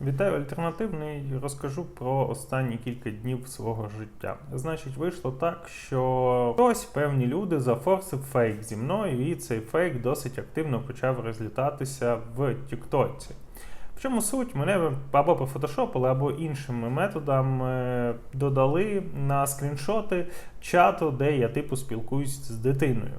Вітаю альтернативний. Розкажу про останні кілька днів свого життя. Значить, вийшло так, що хтось певні люди зафорсив фейк зі мною, і цей фейк досить активно почав розлітатися в Тіктоці. В чому суть? Мене або пофотошопили, або іншими методами додали на скріншоти чату, де я типу спілкуюсь з дитиною.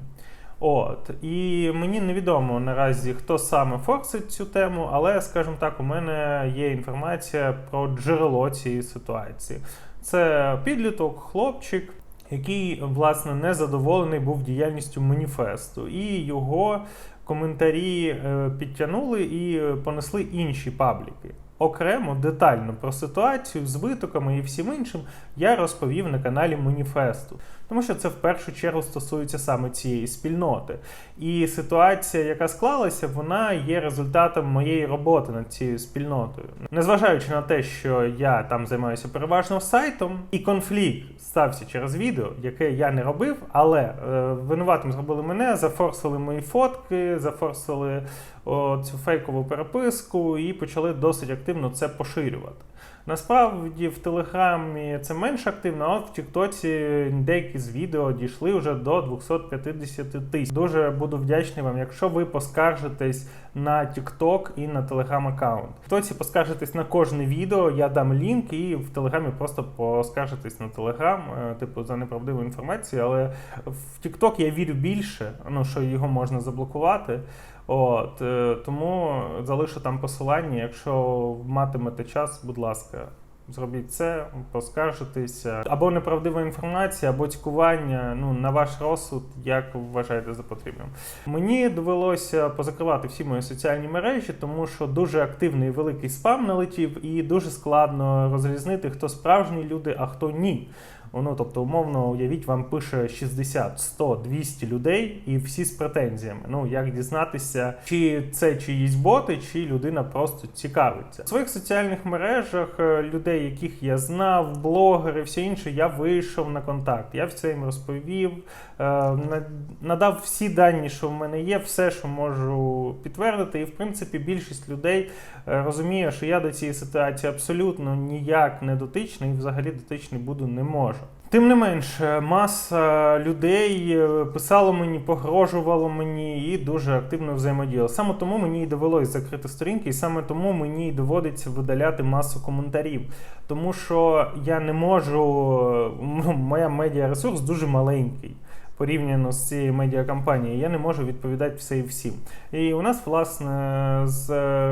От і мені невідомо наразі, хто саме форсить цю тему, але, скажімо так, у мене є інформація про джерело цієї ситуації. Це підліток, хлопчик, який власне незадоволений був діяльністю маніфесту, і його коментарі е, підтягнули і понесли інші пабліки. Окремо детально про ситуацію з витоками і всім іншим я розповів на каналі Маніфесту, тому що це в першу чергу стосується саме цієї спільноти. І ситуація, яка склалася, вона є результатом моєї роботи над цією спільнотою. Незважаючи на те, що я там займаюся переважно сайтом, і конфлікт стався через відео, яке я не робив, але е, винуватим зробили мене, зафорсили мої фотки, зафорсили о, цю фейкову переписку і почали досить активно це поширювати. Насправді в Телеграмі це менш активно, а от в Тіктоці деякі з відео дійшли вже до 250 тисяч. Дуже буду вдячний вам, якщо ви поскаржитесь на Тікток і на Телеграм аккаунт. В Тіктоці поскаржитесь на кожне відео, я дам лінк, і в Телеграмі просто поскаржитесь на Телеграм, е, типу за неправдиву інформацію. Але в Тікток я вірю більше, ну що його можна заблокувати. От е, тому залишу там посилання. Якщо матимете час, будь ласка, зробіть це, поскаржитеся. Або неправдива інформація, або цькування. Ну на ваш розсуд, як вважаєте за потрібним. Мені довелося позакривати всі мої соціальні мережі, тому що дуже активний великий спам налетів, і дуже складно розрізнити, хто справжні люди, а хто ні. Ну, тобто, умовно, уявіть, вам пише 60, 100, 200 людей, і всі з претензіями. Ну, як дізнатися, чи це чиїсь боти, чи людина просто цікавиться. В своїх соціальних мережах е, людей, яких я знав, блогери, все інше, я вийшов на контакт. Я все їм розповів, е, надав всі дані, що в мене є, все, що можу підтвердити. І, в принципі, більшість людей е, розуміє, що я до цієї ситуації абсолютно ніяк не дотичний і взагалі дотичний буду не можу. Тим не менш, маса людей е, писало мені, погрожувало мені і дуже активно взаємодіяло. Саме тому мені і довелось закрити сторінки, і саме тому мені і доводиться видаляти масу коментарів. Тому що я не можу, моя моя медіаресурс дуже маленький. Порівняно з цією медіакампанією, я не можу відповідати все і всім. І у нас, власне, з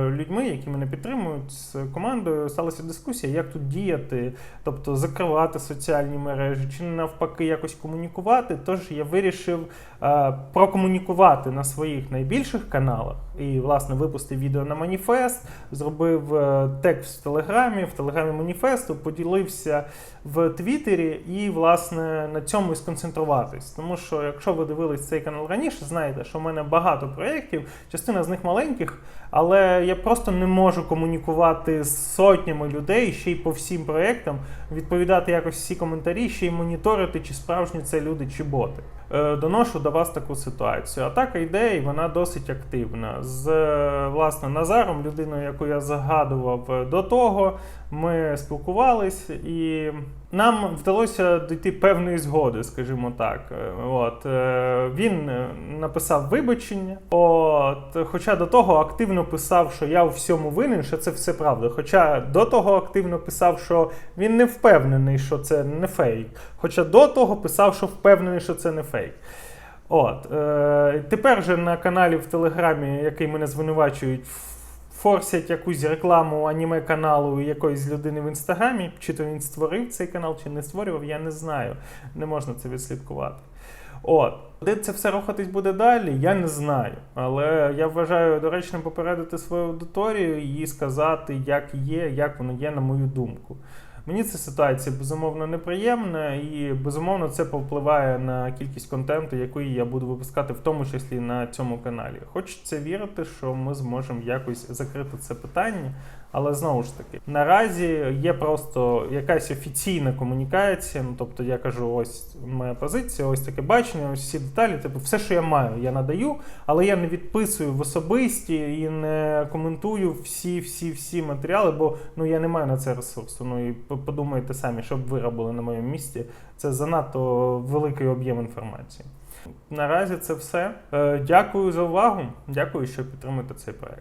людьми, які мене підтримують, з командою сталася дискусія, як тут діяти, тобто закривати соціальні мережі, чи навпаки якось комунікувати. Тож я вирішив е, прокомунікувати на своїх найбільших каналах і, власне, випустив відео на маніфест, зробив е, текст в Телеграмі, в Телеграмі маніфесту, поділився в Твіттері і, власне, на цьому і сконцентруватись. Тому що, якщо ви дивились цей канал раніше, знаєте, що в мене багато проєктів, частина з них маленьких, але я просто не можу комунікувати з сотнями людей ще й по всім проєктам, відповідати якось всі коментарі, ще й моніторити, чи справжні це люди, чи боти. Е, доношу до вас таку ситуацію. Атака йде, і вона досить активна. З власне Назаром, людиною, яку я згадував до того, ми спілкувались, і нам вдалося дійти певної згоди, скажімо так. От е, Він написав вибачення, от, хоча до того активно писав, що я у всьому винен, що це все правда. Хоча до того активно писав, що він не впевнений, що це не фейк. Хоча до того писав, що впевнений, що це не фейк. От, е, Тепер же на каналі в Телеграмі, який мене звинувачують, форсять якусь рекламу аніме каналу якоїсь людини в інстаграмі, чи то він створив цей канал, чи не створював, я не знаю. Не можна це відслідкувати. От, де це все рухатись буде далі, я не знаю. Але я вважаю доречним попередити свою аудиторію і сказати, як є, як воно є, на мою думку. Мені ця ситуація безумовно неприємна, і безумовно це повпливає на кількість контенту, який я буду випускати, в тому числі на цьому каналі. Хочеться вірити, що ми зможемо якось закрити це питання. Але знову ж таки, наразі є просто якась офіційна комунікація. Ну тобто я кажу, ось моя позиція, ось таке бачення, ось всі деталі. Типу, все, що я маю, я надаю, але я не відписую в особисті і не коментую всі, всі, всі матеріали, бо ну я не маю на це ресурсу. Ну і подумайте самі, що б ви робили на моєму місці. Це занадто великий об'єм інформації. Наразі це все. Е, Дякую за увагу. Дякую, що підтримуєте цей проект.